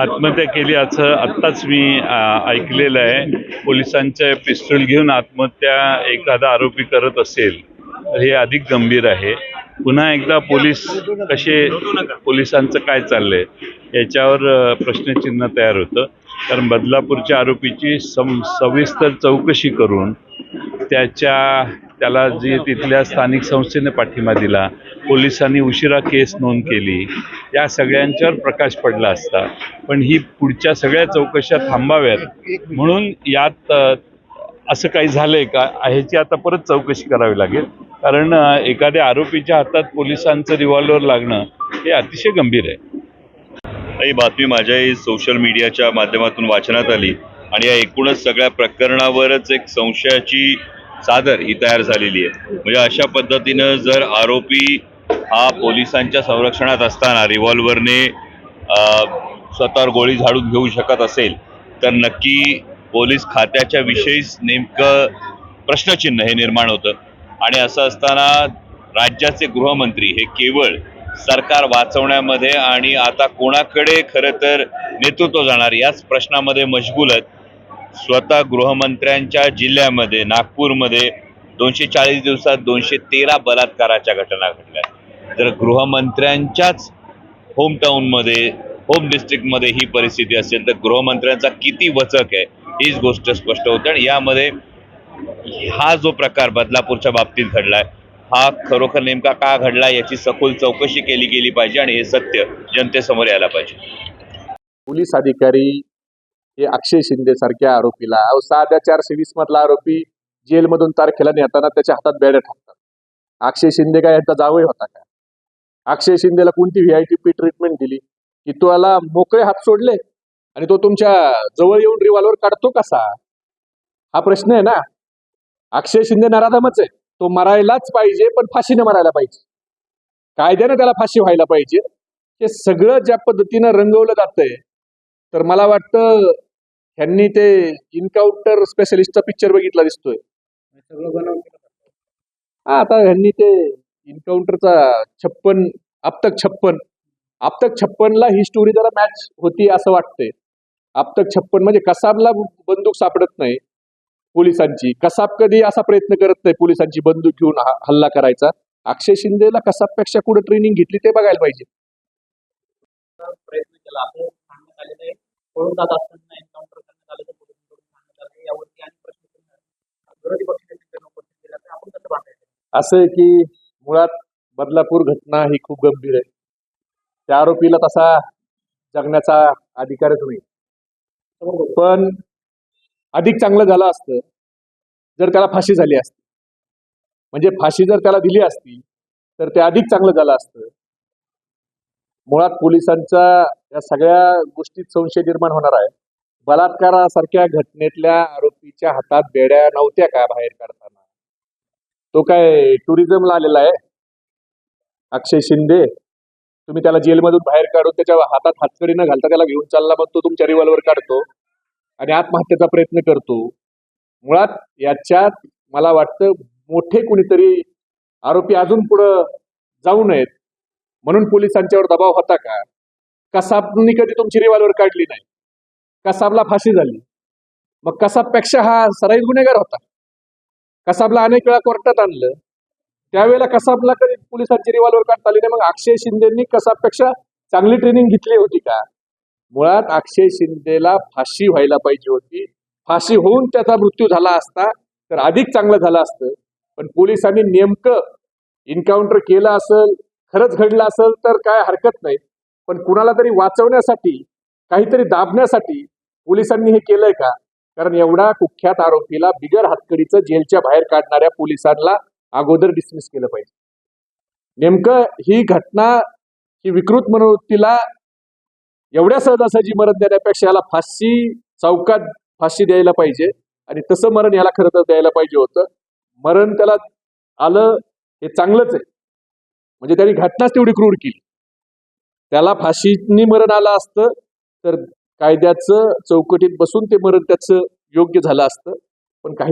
आत्महत्या केली असं आत्ताच मी ऐकलेलं आहे. पोलिसांचे पिस्तूल घेऊन आत्महत्या एखादा आरोपी करत असेल तर हे अधिक गंभीर आहे. पुन्हा एकदा पोलीस कसे पोलिसांचं काय चाललंय याच्यावर प्रश्नचिन्ह तयार होतं. कारण बदलापूरच्या आरोपीची सम सविस्तर चौकशी करून त्याच्या त्याला जे तिथल्या स्थानिक संस्थेने पाठिंबा दिला पोलिसांनी उशिरा केस नोंद केली. या सगळ्यांच्यावर प्रकाश पडला असता. पण ही पुढच्या सगळ्या चौकशा थांबाव्यात. म्हणून यात असं काही झालंय का? ह्याची आता परत चौकशी करावी लागेल. कारण एखाद्या आरोपीच्या हातात पोलिसांचं रिव्हॉल्वर लागणं हे अतिशय गंभीर आहे. ही बातमी माझ्याही सोशल मीडियाच्या माध्यमातून वाचण्यात आली. आणि या एकूणच सगळ्या प्रकरणावरच एक संशयाची चादर ही तयार झालेली आहे. म्हणजे अशा पद्धतीनं जर आरोपी हा पोलिसांच्या संरक्षणात असताना रिव्हॉल्वरने स्वतःवर गोळी झाडून घेऊ शकत असेल तर नक्की पोलीस खात्याच्या विषयीच नेमकं प्रश्नचिन्ह हे निर्माण होतं. आणि असं असताना राज्याचे गृहमंत्री हे केवळ सरकार वाचवण्यामध्ये आणि आता कोणाकडे खरं तर नेतृत्व जाणार याच प्रश्नामध्ये मशगूल आहेत. स्वतः गृहमंत्र्यांच्या जिल्ह्यामध्ये नागपूरमध्ये दोनशे चाळीस दिवसात दोनशे तेरा बलात्काराच्या घटना घडल्या. जर गृहमंत्र्यांच्याच होमटाऊनमध्ये होम डिस्ट्रिक्टमध्ये ही परिस्थिती असेल तर गृहमंत्र्यांचा किती वचक आहे हीच गोष्ट स्पष्ट होते. आणि यामध्ये हा जो प्रकार बदलापूरच्या बाबतीत घडलाय हा खरोखर नेमका का घडला याची सखोल चौकशी केली गेली पाहिजे आणि हे सत्य जनतेसमोर यायला पाहिजे. पोलीस अधिकारी हे अक्षय शिंदे सारख्या आरोपीला साध्या चारशे वीस मधला आरोपी जेलमधून तारखेला नेताना त्याच्या हातात बेड्या टाकतात अक्षय शिंदे काय यांचा जावई होता का? अक्षय शिंदेला कोणती व्ही आय टी ट्रीटमेंट दिली? की त्याला मोकळे हात सोडले आणि तो तुमच्या जवळ येऊन रिव्हॉल्वर काढतो कसा? हा प्रश्न आहे ना. अक्षय शिंदे नराधमच आहे. तो मरायलाच पाहिजे पण फाशीने मरायला पाहिजे. कायद्यानं त्याला फाशी व्हायला पाहिजे. हे सगळं ज्या पद्धतीनं रंगवलं जातंय तर मला वाटतं ह्यांनी ते इन्काउंटर स्पेशलिस्टचा पिक्चर बघितला दिसतोय. हा आता ह्यांनी ते इन्काउंटरचा छप्पन आपतक छप्पन. आपतक छप्पनला ही स्टोरी जरा मॅच होती असं वाटतंय. आपतक छप्पन म्हणजे कसाबला बंदूक सापडत नाही पोलिसांची. कसाब कधी असा प्रयत्न करत नाही पोलिसांची बंदूक घेऊन हल्ला करायचा. अक्षय शिंदेला कसाबपेक्षा कुठं ट्रेनिंग घेतली ते बघायला पाहिजे. प्रयत्न केला. असं सांगण्यात आलेलं आहे पळून जात असताना एन्काउंटर करण्यात आलं तर पोलिसांकडून सांगण्यात आलं. यावरती आणि प्रश्न विरोधी पक्षाचे उपस्थित केला. तर आपण कसं असं की मुळात बदलापूर घटना ही खूप गंभीर आहे. त्या आरोपीला तसा जगण्याचा अधिकारच नाही. पण अधिक चांगलं झालं असतं जर त्याला फाशी झाली असती. म्हणजे फाशी जर त्याला दिली असती तर ते अधिक चांगलं झालं असतं. मुळात पोलिसांचा या सगळ्या गोष्टीत संशय निर्माण होणार आहे. बलात्कारासारख्या घटनेतल्या आरोपीच्या हातात बेड्या नव्हत्या का बाहेर काढतात तो काय टुरिझमला आलेला आहे? अक्षय शिंदे. तुम्ही त्याला जेलमधून बाहेर काढून त्याच्या हातात हातकडी न घालता त्याला घेऊन चालला मग तो तुमच्या रिव्हॉल्वर काढतो आणि आत्महत्येचा प्रयत्न करतो. मुळात याच्यात मला वाटतं मोठे कुणीतरी आरोपी अजून पुढं जाऊ नयेत. म्हणून पोलिसांच्यावर दबाव होता का? कसाबनी कधी तुमची रिव्हॉल्वर काढली नाही? कसाबला फाशी झाली? मग कसाबपेक्षा हा सराईत गुन्हेगार होता. कसाबला अनेक वेळा कोर्टात आणलं. त्यावेळेला कसाबला कधी पोलिसांची रिव्हॉल्वर काढता आली नाही मग अक्षय शिंदेनी कसाबपेक्षा चांगली ट्रेनिंग घेतली होती का? मुळात अक्षय शिंदेला फाशी व्हायला पाहिजे होती. फाशी होऊन त्याचा मृत्यू झाला असता तर अधिक चांगलं झालं असतं. पण पोलिसांनी नेमकं इन्काउंटर केलं असेल खरंच घडलं असेल तर काय हरकत नाही. पण कुणाला तरी वाचवण्यासाठी काहीतरी दाबण्यासाठी पोलिसांनी हे केलंय का? कारण एवढा कुख्यात आरोपीला बिगर हातकडीचं जेलच्या बाहेर काढणाऱ्या पोलिसांना अगोदर डिसमिस केलं पाहिजे. नेमकं ही घटना ही विकृत मनोवृत्तीला एवढ्या सहजासहजी मरण देण्यापेक्षा याला फाशी चौकात फाशी द्यायला पाहिजे आणि तसं मरण याला खरं तर द्यायला पाहिजे होतं. मरण त्याला आलं हे चांगलंच आहे. म्हणजे त्याने घटनाच तेवढी क्रूर केली. त्याला फाशीनी मरण आलं असतं तर कायद्याचं चौकटीत बसून ते मरण त्याचं योग्य झालं असतं. पण काही